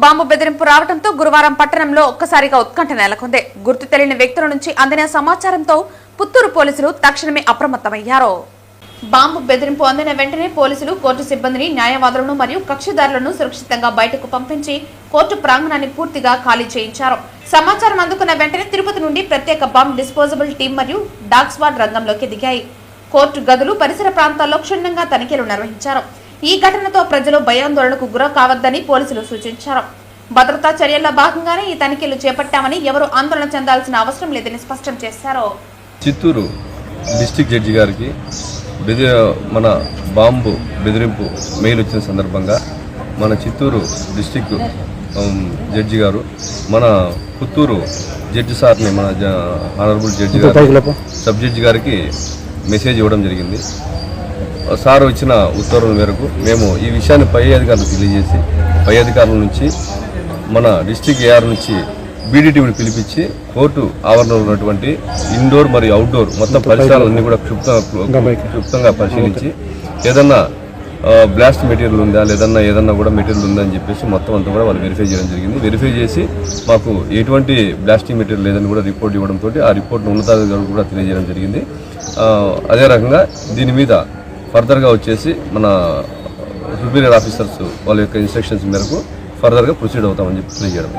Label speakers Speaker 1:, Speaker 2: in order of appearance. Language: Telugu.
Speaker 1: బాంబు బెదిరింపు రావడంతో గురువారం పట్టణంలో ఒక్కసారిగా ఉత్కంఠ నెలకొంది. గుర్తు తెలియని వ్యక్తుల నుంచి అందిన సమాచారంతో పుత్తూరు పోలీసులు తక్షణమే అప్రమత్తమయ్యారు. బాంబు బెదిరింపు అందిన వెంటనే పోలీసులు కోర్టు సిబ్బందిని న్యాయవాదులను మరియు కక్షిదారులను సురక్షితంగా బయటకు పంపించి కోర్టు ప్రాంగణాన్ని పూర్తిగా ఖాళీ చేయించారు. సమాచారం అందుకున్న వెంటనే తిరుపతి నుండి ప్రత్యేక బాంబ్ డిస్పోజబుల్ టీం మరియు డాగ్ స్వాడ్ రంగంలోకి దిగాయి. కోర్టు గదులు పరిసర ప్రాంతాల్లో క్షుణ్ణంగా తనిఖీలు నిర్వహించారు. ఈ ఘటనతో ప్రజలు భయాందోళనకు గుర కావద్దని పోలీసులు సూచించారు. భద్రతా చర్యల్లో భాగంగానే ఈ తనిఖీలు చేపట్టామని ఎవరు ఆందోళన చెందాల్సిన అవసరం లేదని స్పష్టం చేశారు.
Speaker 2: చిత్తూరు డిస్టిక్ జడ్జి గారికి బెది మన బాంబు బెదిరింపు మెయిల్ వచ్చిన సందర్భంగా మన చిత్తూరు డిస్టిక్ జడ్జి గారు మన పుత్తూరు జడ్జి సార్ని మన ఆనరబుల్ జడ్జి గారు సబ్ జడ్జి గారికి మెసేజ్ ఇవ్వడం జరిగింది. సార్ ఇచ్చిన ఉత్తర్వుల మేరకు మేము ఈ విషయాన్ని పై అధికారులకు తెలియజేసి పై అధికారుల నుంచి మన డిస్టిక్ ఏఆర్ నుంచి బీడీటీవీని పిలిపించి కోర్టు ఆవరణలో ఉన్నటువంటి ఇండోర్ మరియు అవుట్డోర్ మొత్తం పరిసరాలన్నీ కూడా క్షుప్తంగా క్షుప్తంగా పరిశీలించి ఏదన్నా బ్లాస్ట్ మెటీరియల్ ఉందా లేదన్నా ఏదన్నా కూడా మెటీరియల్ ఉందా అని చెప్పేసి మొత్తం అంతా కూడా వాళ్ళు వెరిఫై చేయడం జరిగింది. వెరిఫై చేసి మాకు ఎటువంటి బ్లాస్టింగ్ మెటీరియల్ లేదని కూడా రిపోర్ట్ ఇవ్వడంతో ఆ రిపోర్ట్ను ఉన్నతాధికారులు కూడా తెలియజేయడం జరిగింది. అదే రకంగా దీని మీద ఫర్దర్గా వచ్చేసి మన సుపీరియర్ ఆఫీసర్స్ వాళ్ళ యొక్క ఇన్స్ట్రక్షన్స్ మేరకు ఫర్దర్గా ప్రొసీడ్ అవుతామని చెప్పి తెలియజేయడం.